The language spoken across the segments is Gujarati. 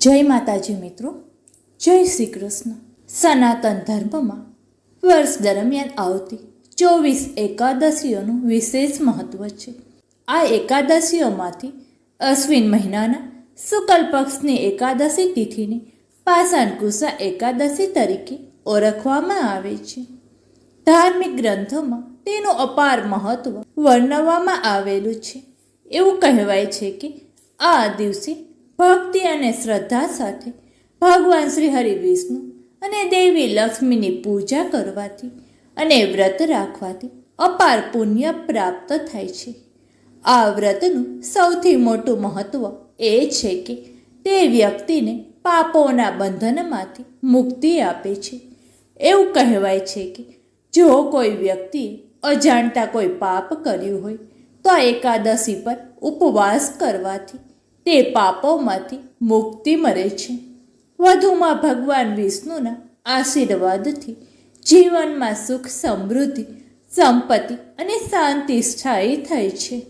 જય માતાજી મિત્રો, જય શ્રી કૃષ્ણ. સનાતન ધર્મમાં વર્ષ દરમિયાન આવતી ચોવીસ એકાદશીઓનું વિશેષ મહત્વ છે. આ એકાદશીઓમાંથી અશ્વિન મહિનાના શુક્લ પક્ષની એકાદશી તિથિને પાષાણકુશા એકાદશી તરીકે ઓળખવામાં આવે છે. ધાર્મિક ગ્રંથોમાં તેનું અપાર મહત્વ વર્ણવવામાં આવેલું છે. એવું કહેવાય છે કે આ દિવસે ભક્તિ અને શ્રદ્ધા સાથે ભગવાન શ્રી હરિ વિષ્ણુ અને દેવી લક્ષ્મીની પૂજા કરવાથી અને વ્રત રાખવાથી અપાર પુણ્ય પ્રાપ્ત થાય છે. આ વ્રતનું સૌથી મોટું મહત્વ એ છે કે તે વ્યક્તિને પાપોના બંધનમાંથી મુક્તિ આપે છે. એવું કહેવાય છે કે જો કોઈ વ્યક્તિએ અજાણતા કોઈ પાપ કર્યું હોય તો એકાદશી પર ઉપવાસ કરવાથી તે પાપોમાંથી મુક્તિ મળે છે. વધુમાં ભગવાન વિષ્ણુના આશીર્વાદથી જીવનમાં સુખ, સમૃદ્ધિ, સંપત્તિ અને શાંતિ સ્થાયી થાય છે.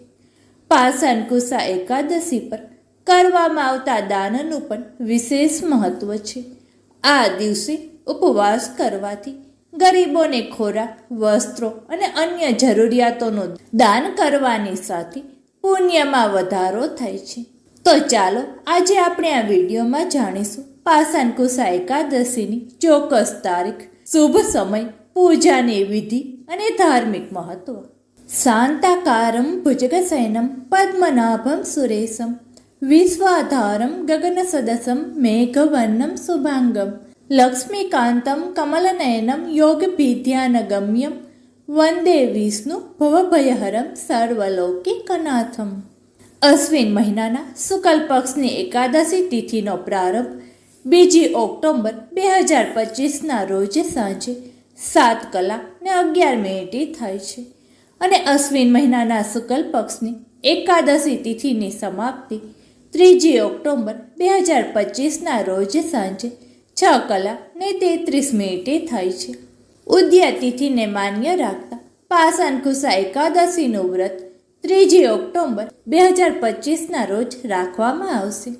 પાષાણકુશા એકાદશી પર કરવામાં આવતા દાનનું પણ વિશેષ મહત્વ છે. આ દિવસે ઉપવાસ કરવાથી ગરીબોને ખોરાક, વસ્ત્રો અને અન્ય જરૂરિયાતોનું દાન કરવાની સાથે પુણ્યમાં વધારો થાય છે. તો ચાલો આજે આપણે આ વિડીયોમાં જાણીશું પાષાણકુશા એકાદશીની ચોક્કસ તારીખ, શુભ સમય, પૂજાની વિધિ અને ધાર્મિક મહત્વ. શાંતાકારમ ભુજગસૈનમ પદ્મનાભમ સુરેશમ, વિશ્વાધારમ ગગન સદસમ મેઘવર્ણમ શુભાંગમ, લક્ષ્મીકાંતમ કમલનયનમ યોગભીધ્યાનગમ્યમ વંદે વિષ્ણુ ભવભયહરમ સર્વલૌકિકનાથમ. અશ્વિન મહિનાના શુક્લ પક્ષની એકાદશી તિથિનો પ્રારંભ બીજી ઓક્ટોબર બે હજાર પચીસના રોજ સાંજે સાત કલાક ને અગિયાર મિનિટે થાય છે અને અશ્વિન મહિનાના શુક્લ પક્ષની એકાદશી તિથિની સમાપ્તિ ત્રીજી ઓક્ટોબર બે હજાર પચીસના રોજ સાંજે છ કલાક ને તેત્રીસ મિનિટે થાય છે. ઉદ્યા તિથિને માન્ય રાખતા પાષાણકુશા એકાદશીનું વ્રત ત્રીજી ઓક્ટોબર બે હજાર પચીસના રોજ રાખવામાં આવશે.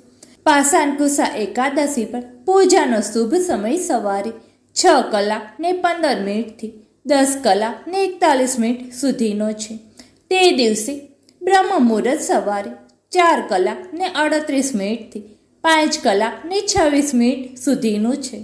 પાષાણકુશા એકાદશી પર પૂજાનો શુભ સમય સવારે છ કલાક ને પંદર મિનિટથી દસ કલાક ને એકતાલીસ મિનિટ સુધીનો છે. તે દિવસે બ્રહ્મ મુહૂર્ત સવારે ચાર કલાક ને અડત્રીસ મિનિટથી પાંચ કલાક ને છવ્વીસ મિનિટ સુધીનું છે.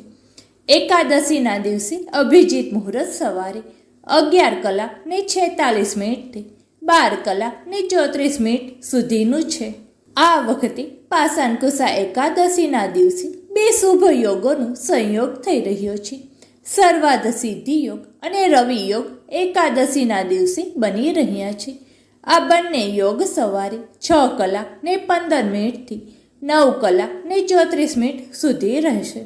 એકાદશીના દિવસે અભિજીત મુહૂર્ત સવારે અગિયાર કલાક ને છેતાલીસ મિનિટથી બાર કલાક ને ચોત્રીસ મિનિટ સુધીનું છે. આ વખતે પાસાનકુસા એકાદશીના દિવસે બે શુભ યોગોનો સંયોગ થઈ રહ્યો છે. સર્વાધ સિદ્ધિ યોગ અને રવિ યોગ એકાદશીના દિવસે બની રહ્યા છે. આ બંને યોગ સવારે છ કલાક ને પંદર મિનિટથી નવ કલાક ને ચોત્રીસ મિનિટ સુધી રહેશે.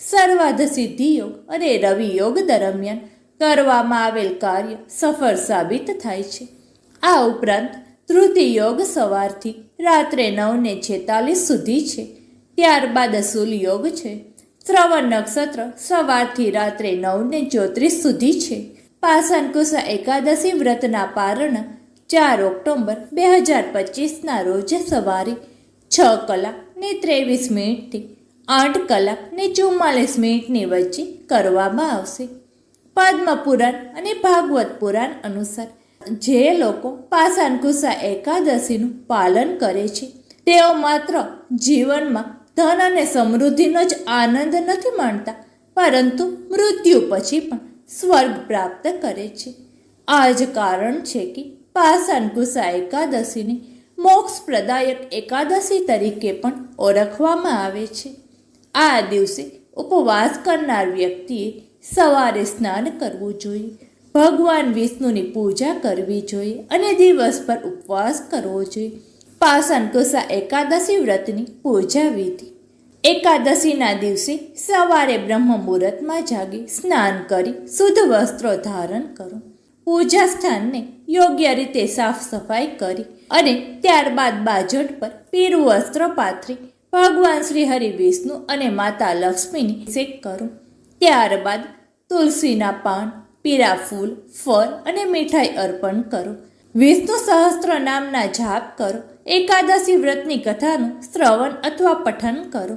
સર્વાધ સિદ્ધિ યોગ અને રવિ યોગ દરમિયાન કરવામાં આવેલ કાર્ય સફળ સાબિત થાય છે. આ ઉપરાંત તૃતીય યોગ સવારથી રાત્રે નવને છેતાલીસ સુધી છે. ત્યારબાદ અસુલ યોગ છે. શ્રવણ નક્ષત્ર સવારથી રાત્રે નવને ચોત્રીસ સુધી છે. પાષાણકુશા એકાદશી વ્રતના પારણ ચાર ઓક્ટોબર બે હજાર પચીસના રોજ સવારે છ કલાક ને ત્રેવીસ મિનિટથી આઠ કલાક ને ચુમ્માલીસ મિનિટની વચ્ચે કરવામાં આવશે. પદ્મ પુરાણ અને ભાગવત પુરાણ અનુસાર જે લોકો પાષાણકુશા એકાદશીનું પાલન કરે છે, તેઓ માત્ર જીવનમાં ધન અને સમૃદ્ધિનો જ આનંદ નથી માણતા, પરંતુ મૃત્યુ પછી પણ સ્વર્ગ પ્રાપ્ત કરે છે. આ જ કારણ છે કે પાષાણકુશા એકાદશીને મોક્ષપ્રદાયક એકાદશી તરીકે પણ ઓળખવામાં આવે છે. આ દિવસે ઉપવાસ કરનાર વ્યક્તિએ સવારે સ્નાન કરવું જોઈએ. ભગવાન વિષ્ણુની પૂજા કરવી જોઈએ અને દિવસ પર ઉપવાસ કરવો જોઈએ. પાષાણકુશા એકાદશી વ્રતની પૂજા વિધિ. એકાદશીના દિવસે સવારે બ્રહ્મ મુહૂર્તમાં જાગી સ્નાન કરી શુદ્ધ વસ્ત્રો ધારણ કરો. પૂજા સ્થાનને યોગ્ય રીતે સાફ સફાઈ કરી અને ત્યારબાદ બાજોટ પર પીરું વસ્ત્ર પાથરી ભગવાન શ્રી હરિ વિષ્ણુ અને માતા લક્ષ્મીની શેક કરો. ત્યારબાદ તુલસીના પાન પીળા ફૂલ, ફળ અને મીઠાઈ અર્પણ કરો. વિષ્ણુ સહસ્ત્ર નામના જાપ કરો. એકાદશી વ્રતની કથાનું શ્રવણ અથવા પઠન કરો.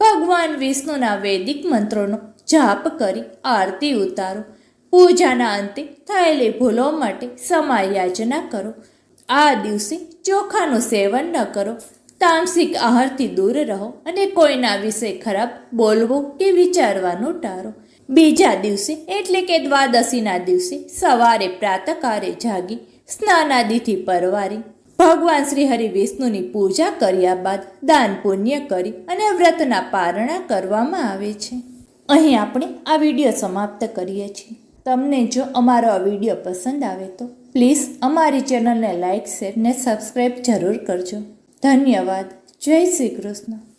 ભગવાન વિષ્ણુના વૈદિક મંત્રોનો જાપ કરી આરતી ઉતારો. પૂજાના અંતે થયેલી ભૂલો માટે સમય યાચના કરો. આ દિવસે ચોખાનું સેવન ન કરો. તામસિક આહારથી દૂર રહો અને કોઈના વિશે ખરાબ બોલવું કે વિચારવાનું ટાળો. બીજા દિવસે એટલે કે દ્વાદશીના દિવસે સવારે પ્રાતકારે જાગી સ્નાનાદિથી પરવારી ભગવાન શ્રી હરિ વિષ્ણુની પૂજા કર્યા બાદ દાન પુણ્ય કરી અને વ્રતના પારણા કરવામાં આવે છે. અહીં આપણે આ વીડિયો સમાપ્ત કરીએ છીએ. તમને જો અમારો આ વીડિયો પસંદ આવે તો પ્લીઝ અમારી ચેનલને લાઇક, શેર ને સબસ્ક્રાઈબ જરૂર કરજો. ધન્યવાદ. જય શ્રી કૃષ્ણ.